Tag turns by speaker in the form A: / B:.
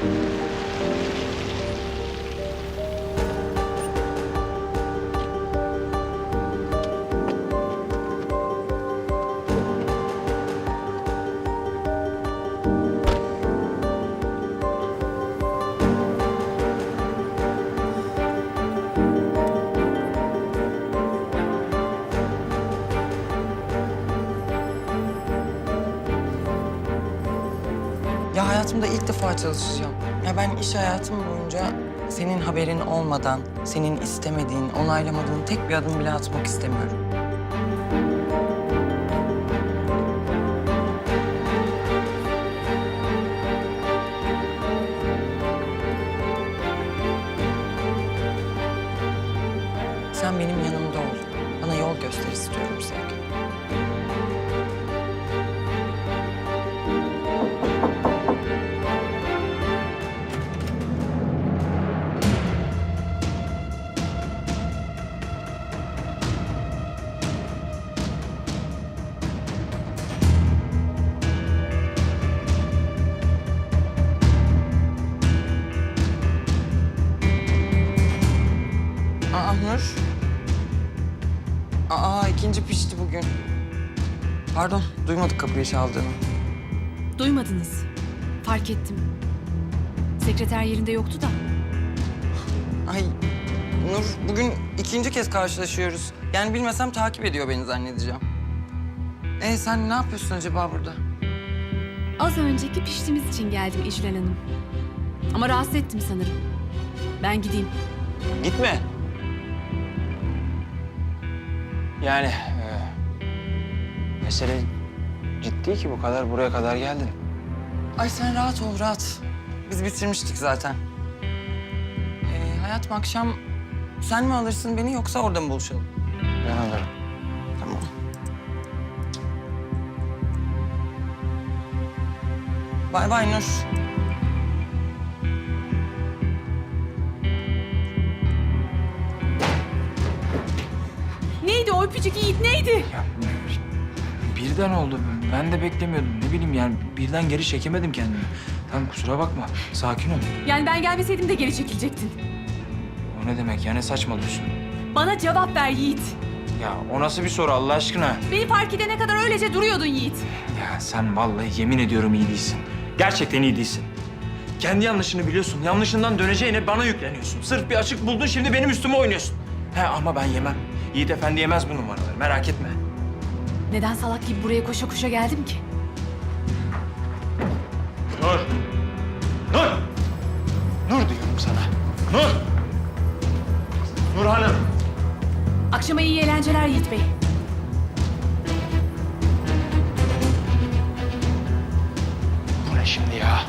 A: Ya hayatımda ilk defa çalışacağım. Ya ben iş hayatım boyunca senin haberin olmadan, senin istemediğin, onaylamadığın tek bir adım bile atmak istemiyorum. Sen benim yanımda ol. Bana yol göster istiyorum sevgilim. Aa ikinci pişti bugün. Pardon, duymadık kapıyı çaldığını.
B: Duymadınız. Fark ettim. Sekreter yerinde yoktu da.
A: Ay Nur, bugün ikinci kez karşılaşıyoruz. Yani bilmesem takip ediyor beni zannedeceğim. E sen ne yapıyorsun acaba burada?
B: Az önceki piştiğimiz için geldim İclal Hanım. Ama rahatsız ettim sanırım. Ben gideyim.
C: Gitme. Yani e, mesele ciddi ki bu kadar buraya kadar geldin.
A: Ay sen rahat ol, rahat. Biz bitirmiştik zaten. Ee, hayatım akşam sen mi alırsın beni yoksa orada mı buluşalım?
C: Ben alırım.
A: Tamam. Bay bay Nur.
B: Neydi o öpücük Yiğit neydi?
C: Ya birden oldu. Ben de beklemiyordum. Ne bileyim yani birden geri çekemedim kendimi. Tamam kusura bakma. Sakin ol.
B: Yani ben gelmeseydim de geri çekilecektin.
C: O ne demek ya ne saçmalıyorsun?
B: Bana cevap ver Yiğit.
C: Ya o nasıl bir soru Allah aşkına?
B: Beni fark edene kadar öylece duruyordun Yiğit.
C: Ya sen vallahi yemin ediyorum iyi değilsin. Gerçekten iyi değilsin. Kendi yanlışını biliyorsun. Yanlışından döneceğine bana yükleniyorsun. Sırf bir açık buldun şimdi benim üstüme oynuyorsun. He ama ben yemem. Yiğit Efendi yemez bu numaraları merak etme.
B: Neden salak gibi buraya koşa koşa geldim ki?
C: Nur! Nur! Nur diyorum sana. Nur! Nur Hanım!
B: Akşama iyi eğlenceler Yiğit Bey.
C: Bu ne şimdi ya?